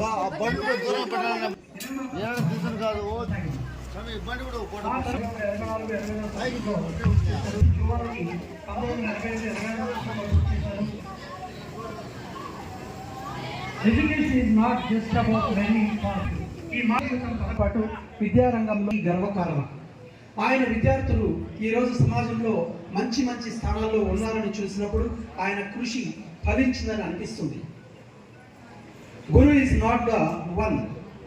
కాదు. ఓ కూడా education is not just about learning ఈ పాటు విద్యారంగంలో గర్వకారణం. ఆయన విద్యార్థులు ఈరోజు సమాజంలో మంచి మంచి స్థానాల్లో ఉన్నారని చూసినప్పుడు ఆయన కృషి ఫలించిందని అనిపిస్తుంది. Guru is not the one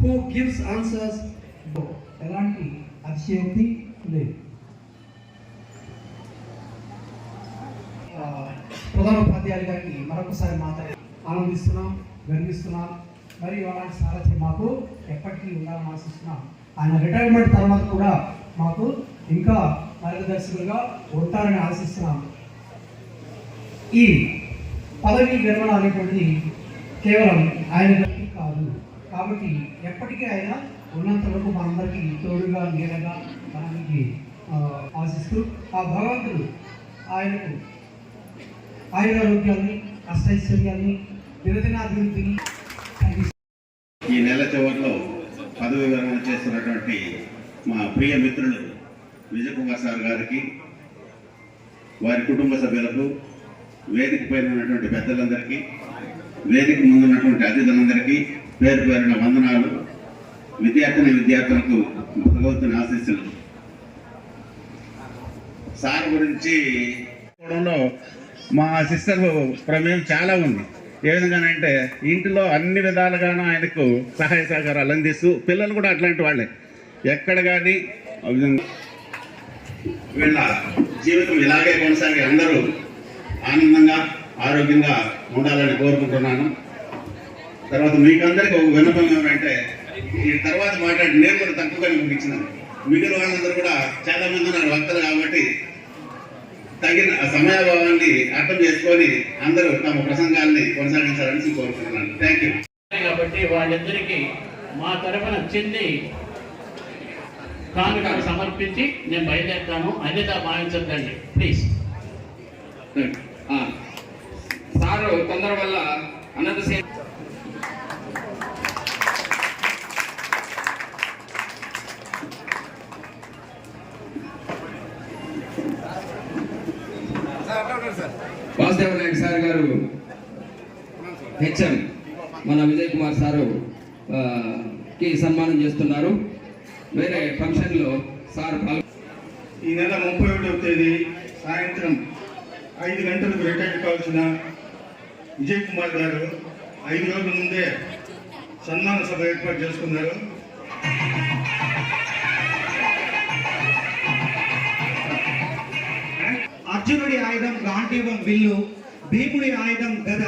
who gives answers ఎలాంటి అతిశయోక్తి లేదు. ప్రధాన ఉపాధ్యాయులు గారికి మరొకసారి మాట్లాడి ఆనందిస్తున్నాం గర్విస్తున్నాం. మరియు అలాంటి సారథ్యం మాకు ఎప్పటికీ ఉండాలని ఆశిస్తున్నాం. ఆయన రిటైర్మెంట్ తర్వాత కూడా మాకు ఇంకా మార్గదర్శకులుగా ఉంటారని ఆశిస్తున్నాం. ఈ పదవి విరమణ అనేటువంటిది కేవలం ఆయన గారికి కాదు. కాబట్టి ఎప్పటికీ ఆయన ఉన్నంత వరకు మనందరికీ తోడుగా నీడగా మనకి ఆశిస్తూ ఆ భగవంతుడు ఆయనకు ఆయురారోగ్యాన్ని అష్టైశ్వర్యాన్ని దినదినాభివృద్ధిని ఈ నెల చివరిలో పదవి విరమణ చేస్తున్నటువంటి మా ప్రియ మిత్రులు విజయకుమార్ సార్ గారికి వారి కుటుంబ సభ్యులకు వేదిక పైన ఉన్నటువంటి పెద్దలందరికీ వేదిక ముందు ఉన్నటువంటి అతిథులందరికీ పేరు పేరున వందనాలు. విద్యార్థిని విద్యార్థులకు భగవంతుని ఆశీస్సులు. సార్ గురించి చెప్పడంలో మా సిస్టర్ ప్రమేయం చాలా ఉంది. ఏ విధంగానంటే ఇంటిలో అన్ని విధాలుగాను ఆయనకు సహాయ సహకారాలు అందిస్తూ పిల్లలు కూడా అట్లాంటి వాళ్ళే. ఎక్కడ కానీ వీళ్ళ జీవితం ఇలాగే కొనసాగి అందరూ ఆనందంగా ఆరోగ్యంగా ఉండాలని కోరుకుంటున్నాను. తర్వాత మీకందరికీ ఒక విన్నపం ఏమంటే ఈ తర్వాత మాట్లాడి నేను కూడా తక్కువగానే ముగించినాను. మిగిలిన వాళ్ళందరూ కూడా చాలా మంది ఉన్నారు వక్తలు కాబట్టి తగిన సమయాభావాన్ని అర్థం చేసుకొని అందరూ తమ ప్రసంగాల్ని కొనసాగించాలని కోరుకుంటున్నాను. థ్యాంక్ యూ కాబట్టి వాళ్ళిద్దరికి మా తరఫున చెంది కానుక సమర్పించి నేను బయలుదేరుతాను. అన్యత భావించద్దండి. ప్లీజ్ ఆ, సారు తొందర వల్ల అనంతసేన వాసుదేవ నాయక్ సార్ గారు హెచ్ఎం మన విజయ్ కుమార్ సారు కి సన్మానం చేస్తున్నారు. వేరే ఫంక్షన్లో సార్ ఈ నెల ముప్పై ఒకటవ తేదీ సాయంత్రం ఐదు గంటలకు రిటైర్ కావాల్సిన విజయ్ కుమార్ గారు ఐదు రోజుల ముందే సన్మాన సభ ఏర్పాటు చేసుకున్నారు. అర్జునుడి ఆయుధం గాంధీవం విల్లు భీముడి ఆయుధం గద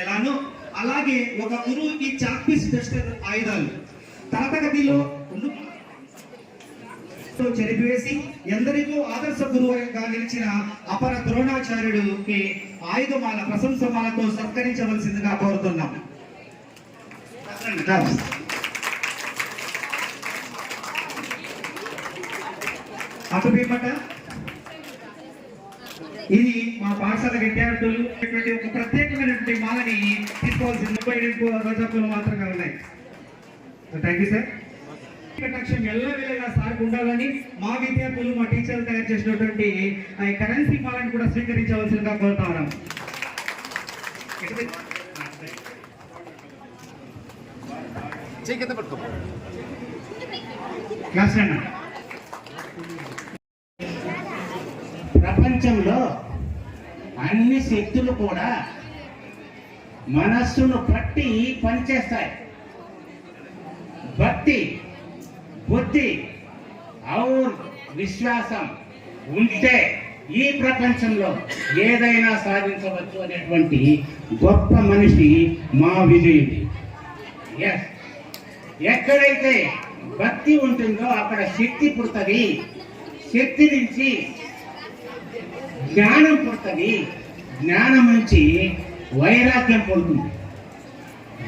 ఎలానో అలాగే ఒక గురువుకి చాక్పీస్ డస్టర్ ఆయుధాలు. తరతగతిలో చెరిపివేసి ఎందరికో ఆదర్శ గురువుగా నిలిచిన అపర ద్రోణాచార్యుడికి ఆయుధమాల ప్రశంసమాలతో సత్కరించవలసిందిగా కోరుతున్నాం. అటు భీమట ఇది మా పాఠశాల విద్యార్థులు ఇటువంటి ఒక ప్రత్యేకమైనటువంటి మాలని తీసుకోవాల్సిన ముప్పై రెండు రోజులు మాత్రమే ఉన్నాయి. థ్యాంక్ యూ సార్ కటాక్షం ఎల్లవేళగా సార్ ఉండాలని మా విద్యార్థులు మా టీచర్లు తయారు చేసినటువంటి ఆ కరెన్సీ మాలని కూడా స్వీకరించవలసిందిగా కోరుతా ఉన్నాం. ప్రపంచంలో అన్ని శక్తులు కూడా మనస్సును బట్టి పనిచేస్తాయి. భక్తి బుద్ధి ఔర్ విశ్వాసం ఉంటే ఈ ప్రపంచంలో ఏదైనా సాధించవచ్చు అనేటువంటి గొప్ప మనిషి మా విజయుడి. ఎస్ ఎక్కడైతే భక్తి ఉంటుందో అక్కడ శక్తి పుడుతుంది శక్తి నుంచి జ్ఞానం పుడుతుంది జ్ఞానం నుంచి వైరాగ్యం పుడుతుంది.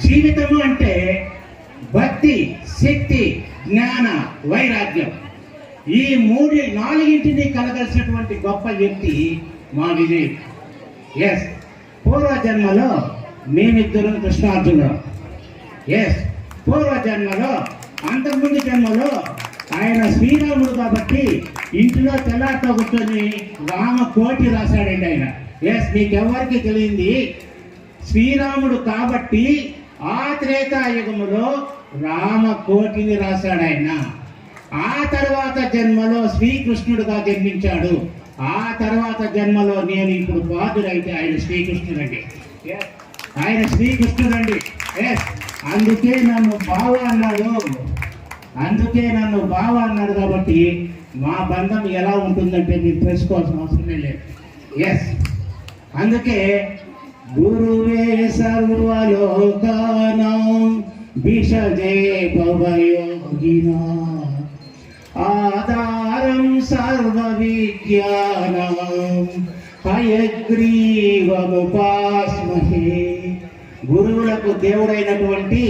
జీవితము అంటే భక్తి శక్తి జ్ఞాన వైరాగ్యం. ఈ మూడు నాలుగింటిని కలగలిసినటువంటి గొప్ప వ్యక్తి మా విజయ్. ఎస్ పూర్వ జన్మలో మేమిద్దరం కృష్ణార్జునుడు ఎస్ పూర్వ జన్మలో అంతకుముందు జన్మలో ఆయన శ్రీరాముడు కాబట్టి ఇంటిలో తెల్లారితో కూర్చొని రామ కోటి రాశాడండి ఆయన. ఎస్ మీకెవరికి తెలియంది? శ్రీరాముడు కాబట్టి ఆ త్రేతాయుగములో రామ కోటిని రాశాడు ఆయన. ఆ తర్వాత జన్మలో శ్రీకృష్ణుడుగా జన్మించాడు. ఆ తర్వాత జన్మలో నేను ఇప్పుడు బాధుడైతే ఆయన శ్రీకృష్ణుడండి. ఆయన శ్రీకృష్ణుడండి. ఎస్ అందుకే నన్ను బావ అన్నాడు. అందుకే నన్ను బావ అన్నాడు కాబట్టి మా బంధం ఎలా ఉంటుందంటే మీరు తెలుసుకోవాల్సిన అవసరమే లేదు. ఎస్ అందుకే గురువే సర్వలోకానాం విషజే భవయోగినా. ఆధారం సర్వ విద్యానాం హయగ్రీవముపాస్మహే. గురువులకు దేవుడైనటువంటి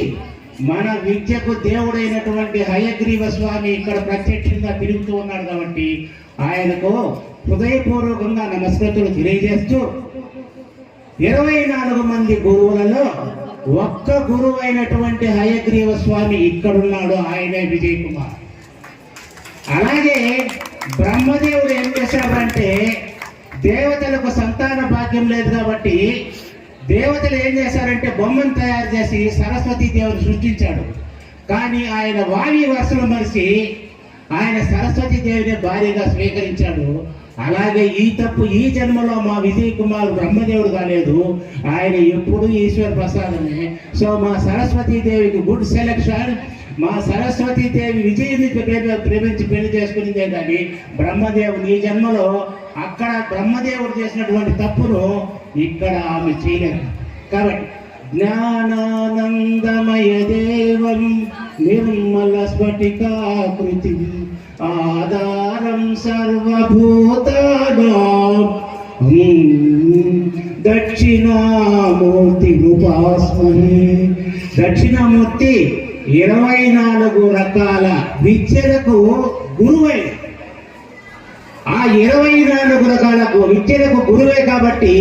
మన విద్యకు దేవుడైనటువంటి హయగ్రీవ స్వామి ఇక్కడ ప్రత్యక్షంగా తిరుగుతూ ఉన్నాడు కాబట్టి ఆయనకు హృదయపూర్వకంగా నమస్కృతులు తెలియజేస్తూ ఇరవై నాలుగు మంది గురువులలో ఒక్క గురువు అయినటువంటి హయగ్రీవ స్వామి ఇక్కడున్నాడు ఆయనే విజయ్ కుమార్ అలాగే బ్రహ్మదేవుడు ఏం చేశాడంటే దేవతలకు సంతాన భాగ్యం లేదు కాబట్టి దేవతలు ఏం చేశారంటే బొమ్మను తయారు చేసి సరస్వతీ దేవుని సృష్టించాడు. కానీ ఆయన వాణి వరుసలు మరిచి ఆయన సరస్వతి దేవిని భార్యగా స్వీకరించాడు. అలాగే ఈ తప్పు ఈ జన్మలో మా విజయ్ కుమార్ బ్రహ్మదేవుడు కాలేదు. ఆయన ఎప్పుడు ఈశ్వర్ ప్రసాదమే. సో మా సరస్వతీ దేవికి గుడ్ సెలెక్షన్. మా సరస్వతీ దేవి విజయుని ప్రేమించి పెళ్ళి చేసుకునిందే కానీ బ్రహ్మదేవుడు ఈ జన్మలో అక్కడ బ్రహ్మదేవుడు చేసినటువంటి తప్పును ఇక్కడ ఆమె చేయలేదు. కాబట్టి జ్ఞానానందమయ దేవం నిర్మల స్ఫటికాకృతి అహం సర్వభూతానాం. దక్షిణామూర్తి ఉపాస్మహే దక్షిణామూర్తి ఇరవై నాలుగు రకాల విద్యలకు గురువై. ఆ ఇరవై నాలుగు రకాల విద్యలకు గురువే కాబట్టి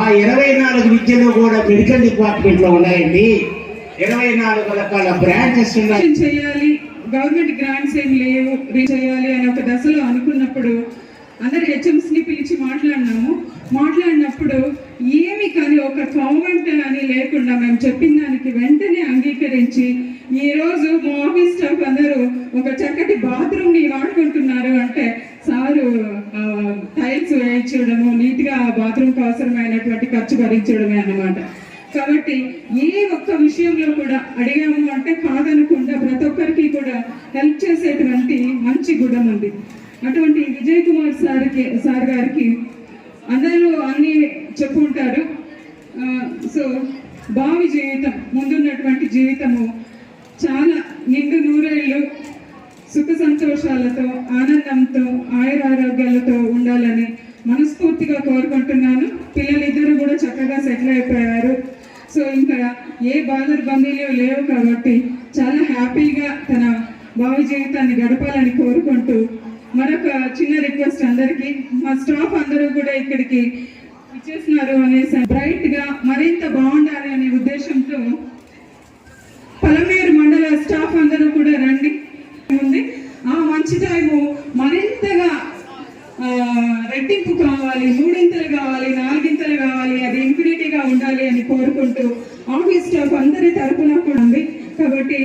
ఆ ఇరవై నాలుగు విద్యలు కూడా మెడికల్ డిపార్ట్మెంట్లో ఉన్నాయండి. ఇరవై నాలుగు రకాల బ్రాంచెస్ ఉన్నాయి. చేయాలి? గవర్నమెంట్ గ్రాంట్స్ ఏం లేవు చేయాలి అని ఒక దశలో అనుకున్నప్పుడు అందరు హెచ్ఎంస్ని పిలిచి మాట్లాడినాము. మాట్లాడినప్పుడు ఏమి కానీ ఒక కామెంట్ అని లేకుండా మేము చెప్పిన దానికి వెంటనే అంగీకరించి ఈరోజు మా ఆఫీస్ స్టాఫ్ అందరూ ఒక చక్కటి బాత్రూమ్ని వాడుకుంటున్నారు అంటే సారు టైల్స్ వేయించడము నీట్గా బాత్రూమ్కి అవసరమైనటువంటి ఖర్చు భరించడమే అన్నమాట. కాబట్టి ఏ ఒక్క విషయంలో కూడా అడిగాము అంటే కాదనకుండా ప్రతి ఒక్కరికి కూడా హెల్ప్ చేసేటువంటి మంచి గుణం ఉంది. అటువంటి విజయ్ కుమార్ సార్కి సార్ గారికి అందరూ అన్ని చెప్పుంటారు సో భావి జీవితం ముందున్నటువంటి జీవితము చాలా నిండు నూరేళ్ళు సుఖ సంతోషాలతో ఆనందంతో ఆయురారోగ్యాలతో ఉండాలని మనస్ఫూర్తిగా కోరుకుంటున్నాను. పిల్లలిద్దరూ కూడా చక్కగా సెటిల్ అయిపోయారు. సో ఇంకా ఏ బాధలు బందీలు లేవు కాబట్టి చాలా హ్యాపీగా తన భావి జీవితాన్ని గడపాలని కోరుకుంటూ మరొక చిన్న రిక్వెస్ట్ అందరికీ మా స్టాఫ్ అందరూ కూడా ఇక్కడికి ఇచ్చేస్తున్నారు అనేసి బ్రైట్గా మరింత బాగుండాలి అనే ఉద్దేశంతో పలమేరు మండల స్టాఫ్ అందరూ కూడా రండి. ఉంది. ఆ మంచి టైము మరింతగా రెట్టింపు కావాలి మూడింతలు కావాలి నాలుగింతలు కావాలి అది ఇన్ఫినిటీగా ఉండాలి అని కోరు ఆఫీస్ స్టాఫ్ అందరి తరపున కూడా ఉంది. కాబట్టి